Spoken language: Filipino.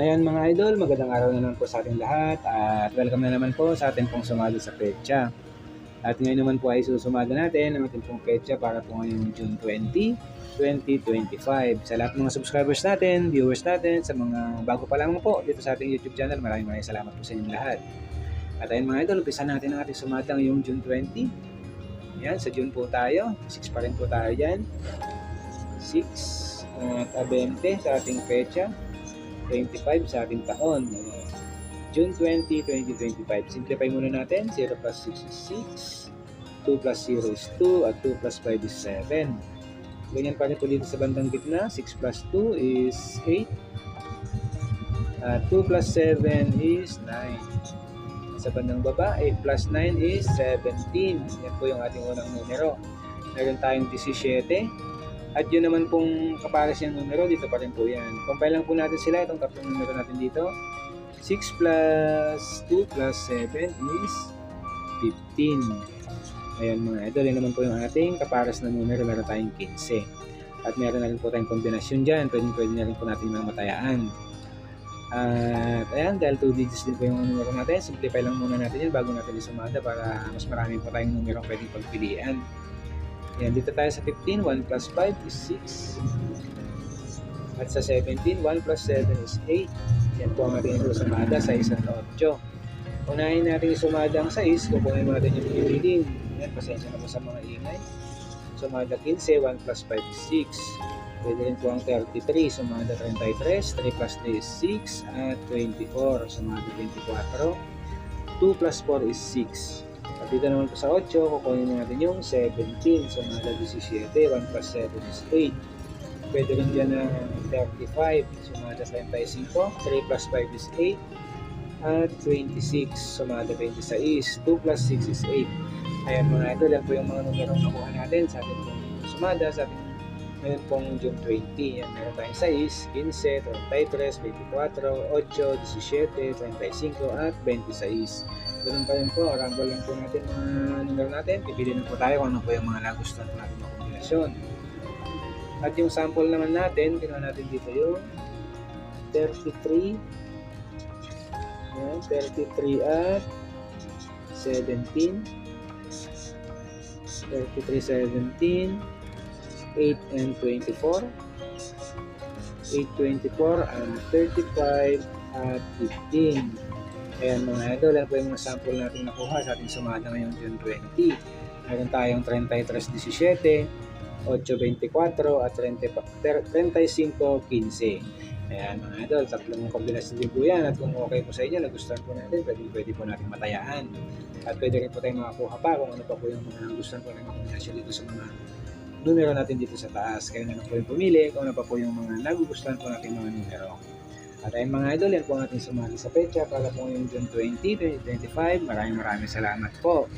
Ayan mga idol, magandang araw na naman po sa ating lahat at welcome na naman po sa ating pong sumado sa petsa. At ngayon naman po ay susumada natin ang ating pong petsa para po ngayong June 20, 2025. Sa lahat ng mga subscribers natin, viewers natin, sa mga bago pa lamang po dito sa ating YouTube channel, maraming maraming salamat po sa inyong lahat. At ayun mga idol, umpisa natin ang ating sumada ngayong June 20. Yan, sa June po tayo. 6 pa rin po tayo dyan. 6 at ah, 20 sa ating petsa. 25 sa ating taon. June 20, 2025. Simplify muna natin. 0 plus 6 is 6. 2 plus 0 is 2. At 2 plus 5 is 7. Ganyan pa po dito sa bandang gitna. 6 plus 2 is 8. At 2 plus 7 is 9. Sa bandang baba, 8 plus 9 is 17. Yan po yung ating unang numero. Meron tayong 17. At yun naman pong kapares yung numero, dito pa rin po yan. Compile lang po natin sila, itong tatlong numero natin dito. 6 plus 2 plus 7 is 15. Ayan mga idol, yun naman po yung ating kapares na numero, meron tayong 15. At meron na rin po tayong kombinasyon dyan, pwede, pwede na rin po natin mga matayaan. At ayan, dahil 2 digits din po yung numero natin, simplify lang muna natin yan bago natin isumada para mas marami pa tayong numero pwedeng pagpilian. Yan, dito tayo sa 15, 1 plus 5 is 6. At sa 17, 1 plus 7 is 8. Yan po ang ating sumada sa 1 at 8. Unahin natin sumada ang 6, kukunin natin yung reading. Yan, pasensya na po sa mga ingay. Sumada 15, 1 plus 5 is 6. Pwede rin po ang 33, sumada 33, 3 plus 3 is 6, at 24, sumada 24. 2 plus 4 is 6. Dito naman po sa 8, kukunin natin yung 17. So, nada 17. 1 plus 7 is 8. Pwede rin dyan na 35. So, nada 35. 3 plus 5 is 8. At 26. So, nada 26. 2 plus 6 is 8. Ayan mga ito, yan po yung mga numero nakuha natin sa ating sumada, sa ating ngayon pong June 20. Yan, meron tayong 6, 15, 33, 24, 8, 17, 35, at 26. Ganun pa rin po, rumble lang po natin mga numero natin. Pipili na po tayo kung ano po yung mga nagustuhan natin mga kombinasyon. At yung sample naman natin, kinuha natin dito yung 33. Yan, 33 at 17. 33, 17. 8 and 24. 8, 24 and 35 at 15. Ayan mga idol, yan po yung mga sample natin nakuha sa ating sumada ngayong June 20. Meron tayong 33.17, 8.24 at 30 35.15. Ayan mga idol, tatlong kombinasyon din po yan. At kung okay po sa inyo, nagustuhan po natin, pwede, pwede po natin matayaan. At pwede rin po tayong makakuha pa kung ano pa po yung mga nagustuhan po ng kombinasyon dito sa mga numero natin dito sa taas. Kayo na lang po yung pumili kung ano pa po yung mga nagugustuhan po natin mga numero. At ayun mga idol, yan po ang ating sumali sa pecha para po yung June 20, 2025. Maraming maraming salamat po.